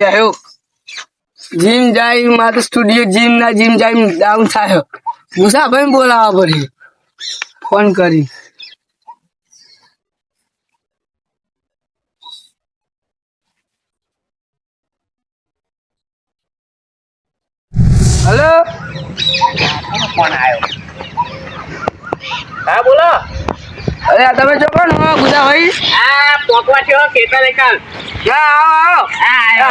આવ્યો જીમ જાય મારે સ્ટુડિયો જીમ ના જીમ જાય ડાઉન થયો મુસાભાઈ બોલાવા પડે ફોન કરી હલો ફોન આવ્યો હા બોલો અરે તમે જો કોણ હા ગુદાભાઈ આ પોકવા થયો ખેતર કાલ ના આવો. આવો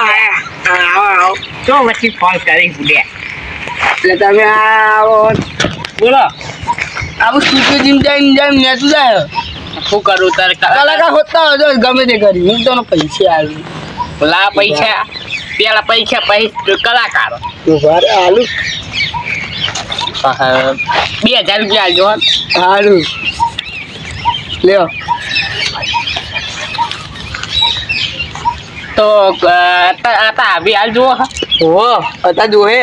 આવો આવો. તો પછી ફોન કરી ભૂલ્યા. એટલે તમે આવો. બોલો. નેતું જાય શું કરું તારે કલાકાર હોતા હોય ગમે તે કરી. હું તો પૈસા આવી પેલા પૈસા પેલા પૈસા પછી કલાકાર. આલુ. બે હજાર રૂપિયા આલજો સારું લ્યો. તો આતા આવી જુઓ. હો. ઓ હતા જોહે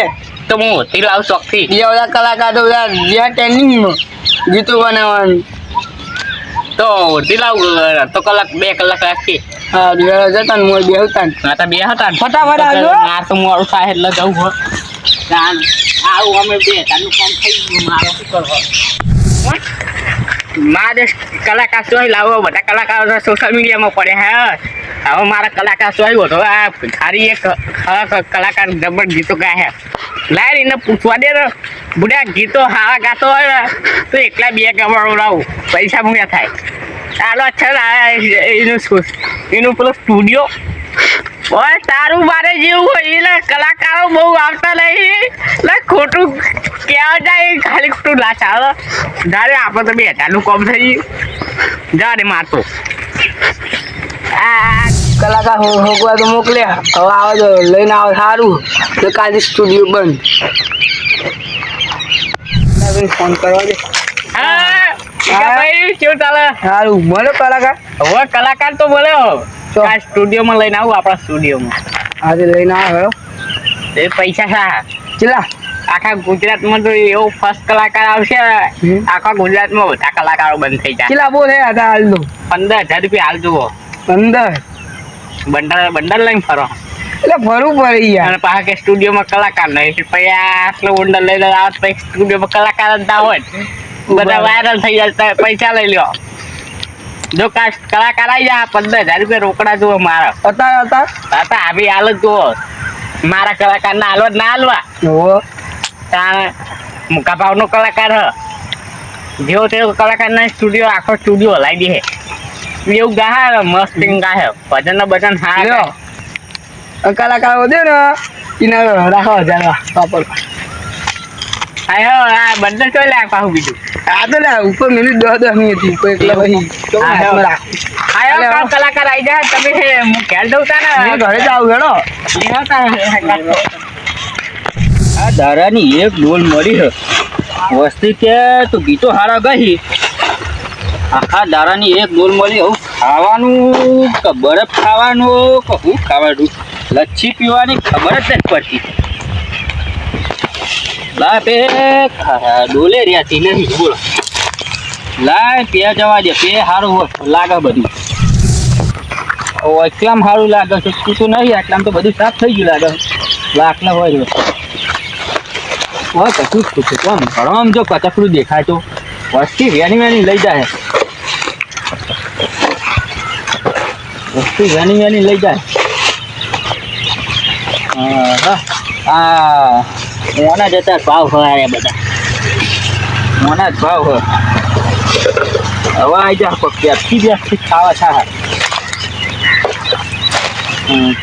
તો હું હોતી લાવ ચોકથી બીજા બધા કલાકાર તો બધા જ્યાં ટ્રેનિંગમાં ગીતો બનાવવાનું. તો હોતી લાવ તો કલાક બે કલાક રાખી. હા બે જતા ને મોર બેહતા ને. આ તો બે હતા. ફટાફટ આવજો. માર તો મોડું થાય એટલે જવું હો. આવું અમે બે તારું કામ થઈ ગયું મારો શું કરવો? મારે કલાકાર શું લાવો બધા કલાકારો સોશિયલ મીડિયામાં પડે હે. હવે મારા કલાકાર ચોઈ હતો? આ ખાલી એક કલાકાર જબર ગીતો ગાય લાય એને પૂછવા દે બુડા ગીતો હાવા ગાતો હોય ને, તો એકલા બે કમાડો લાવું. પૈસા મૂક્યા થાય. ચાલો, છે ને એનું શું? એનું પેલો સ્ટુડિયો? ઓય, તારું મારે જેવું હોય એટલે કલાકારો બહુ આવતા નહીં. એટલે ખોટું કહેવા જાય ખાલી ખોટું લાચારો જારે આપણે તો બે હજારનું કોમ થઈ જારે મારતો. કલાકાર હો- હોકવા તો મોકલ્યા. હવે આવો તો લઈને આવો સારું. તો કાલે સ્ટુડિયો બંધ. ફોન કરવા દે. કેવું ચાલે? સારું. મળે કલાકાર. હવે કલાકાર તો બોલ્યો. ચો. આ સ્ટુડિયોમાં લઈને આવું આપણા સ્ટુડિયોમાં. આજે લઈને આવ્યો એ પૈસા સા ચલા આખા ગુજરાતમાં તો એવો ફર્સ્ટ કલાકાર આવશે. આખા ગુજરાતમાં બધા કલાકારો બંધ થઈ જાય. ચલા બોલે હાલ પંદર હજાર રૂપિયા હાલ જુઓ. અંદર. બંડલ બંડલ લઈને ફરો. એટલે ફરવું પડે યાર. અને પાછા કે સ્ટુડિયોમાં કલાકાર નહીં. પછી આટલો બંડલ લઈને આવે પછી સ્ટુડિયોમાં કલાકાર જ ના હોય. બધા વાયરલ થઈ જાય પૈસા લઈ લ્યો. જો કા કલાકાર આવી જાય પંદર હજાર રૂપિયા રોકડા જુઓ મારા. હતા હતા હતા આવી હાલ જ જુઓ. મારા કલાકાર ના હાલવા ના હાલવા. જુઓ. મુકા ભાવનો કલાકાર હ. જેવો તેવો કલાકાર ના સ્ટુડિયો આખો સ્ટુડિયો હલાવી દે. એવું ગાહે મસ્ત ગાહે ભજન ને ભજન હા કલાકાર વધે ને એના રાખો હજાર વાપર આયો આ બંદર ચોઈ લે પાછું બીજું? આ તો લે ઉપર મિનિટ દસ દસની હતી કોઈ એકલા તો હા, હા. રાખ. આયો અલે, કલાકાર આવી જાય તમે હે, હું ખેલ દઉં તા ને ઘરે જાવ હેડો. આ દારાની એક ડોલ મળી છે વસ્તી કે તો ગીતો હારા ગઈ આખા દારાની એક ડોલ મળી. હું ખાવાનું કે બરફ ખાવાનું કે હું ખાવાનું? લચ્છી પીવાની ખબર જ નથી પડતી. લા ડોલે રહ્યા નહીં, બોલો. લાય પે, જવા દે, પે સારું લાગે બધું. ઓ એકલામ સારું લાગે છે? તું તો નહીં, આટલામ તો બધું સાફ થઈ ગયું લાગે. લાખલા હોય કશું જ પૂછે આમ ઘણો જો કચકડું દેખાય તો. વસ્તી વેની વેની લઈ જાય. વસ્તી વેની વેની લઈ જાય. હા, હા હા મોના જતા ભાવ હોય બધા. મોના જ ભાવ હોય. હવે આવી જા પેપ્સી બેપ્સી ખાવા છા હમ.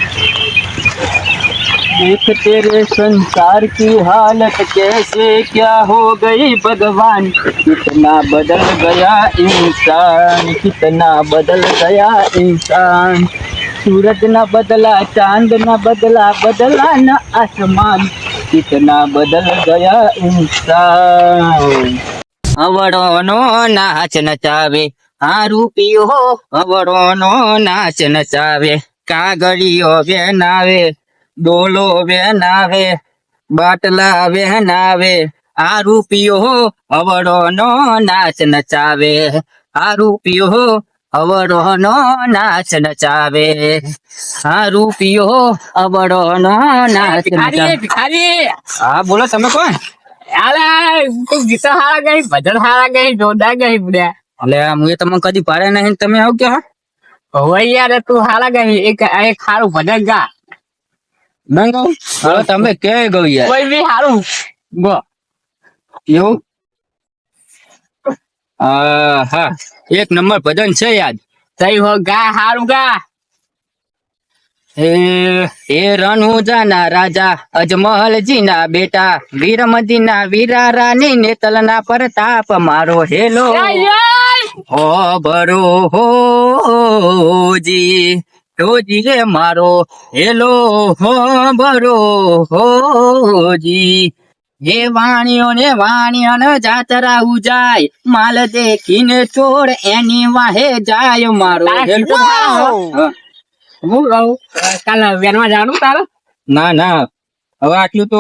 देख तेरे संसार की हालत कैसे क्या हो गई भगवान कितना बदल गया इंसान कितना बदल गया इंसान सूरज न बदला चांद न बदला बदला न आसमान कितना बदल गया इंसान અવળોનો નાચ નચાવે આ રૂપિયો અવળોનો નાચ નચાવે કાગળિયો વેનાવે ડોલો વેનાવે બાટલા વેનાવે આ રૂપિયો અવળોનો નાચ નચાવે આ રૂપિયો અવરોનો નાચ નચાવે હા રૂપિયો અવરોનો નાચ ભિખારી નચાવે ભિખારી હા બોલો તમે કોણ અલે તું ગીતો હારા ગઈ ભજન હારા ગઈ જોરદાર ગઈ બધા એટલે હું તમને કદી પાડે નહીં ને તમે આવું કે હા હવે યાર તું હારા ગઈ એક એક હારું ભજન ગા કહું હવે તમે કે ગયું યાર કોઈ બી હારું ગો એવું હા હા એક નંબર ભજન છે યાદ તઈ હો ગા હારું ગા હે હે રણુજાના રાજા અજમહલજી ના બેટા વીરમદીના વીરા રાની નેતલના પરતાપ મારો હેલો હો ભરો હો જી જોજી રે મારો હેલો હો બરો હોજી. એ વાણીઓ ને વાણીઓ ને જાતરા ઉજાય માલ દેખીને છોડ એની વાહે જાય મારો. હો. કહું કાલ વેનમાં જાણું તારે? ના ના. હવે આટલું તો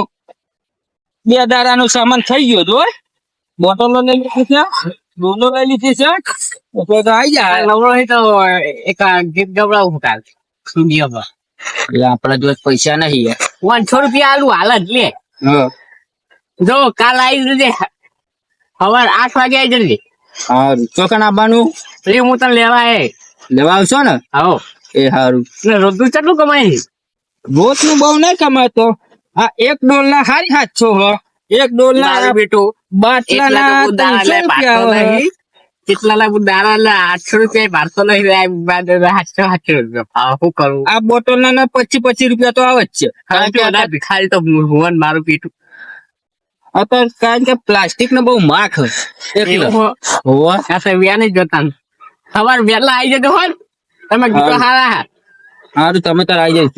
બે નું સામાન થઈ ગયો તો બોટલો લઈ લીધી છે ડોલો લઈ લીધી છે. એટલે તો આવી જાય. નવરો હોય તો એક આ ગીત ગવડાવું કાલ. સ્ટુડિયોમાં એટલે આપણા જોડે પૈસા નહીં યાર પાંચસો રૂપિયા આલુ હાલ જ લે. હા. જો કાલ આવી જજે. સવાર આઠ વાગે આવી જજે. સારું ચોકન આવવાનું? એ હું તને લેવા એ લેવા આવશો ને? આવો. એ સારું ને રોજનું કેટલું કમાય રોજનું બહુ નહીં કમાતો હા એક ડોલ ના સારી સાતસો હો. એક ડોલ ના બેટું બાટલા ના તો ત્રણસો લે રૂપિયા કેટલા લાગુ દાડા લે આઠસો રૂપિયા બારસો નહીં આઠસો રૂપિયા. શું કરું? આ બોટલ ના પચીસ પચીસ રૂપિયા તો આવે જ છે. ભિખારી તો મારું પીઠું. અત્યારે કારણ કે પ્લાસ્ટિક નો બહુ માખ એટલે વ્યા નહીં જોતા. સવાર વહેલા આવી જતો હોય તમે ગીતો હા. હારા સારું તમે તાર આવી જાય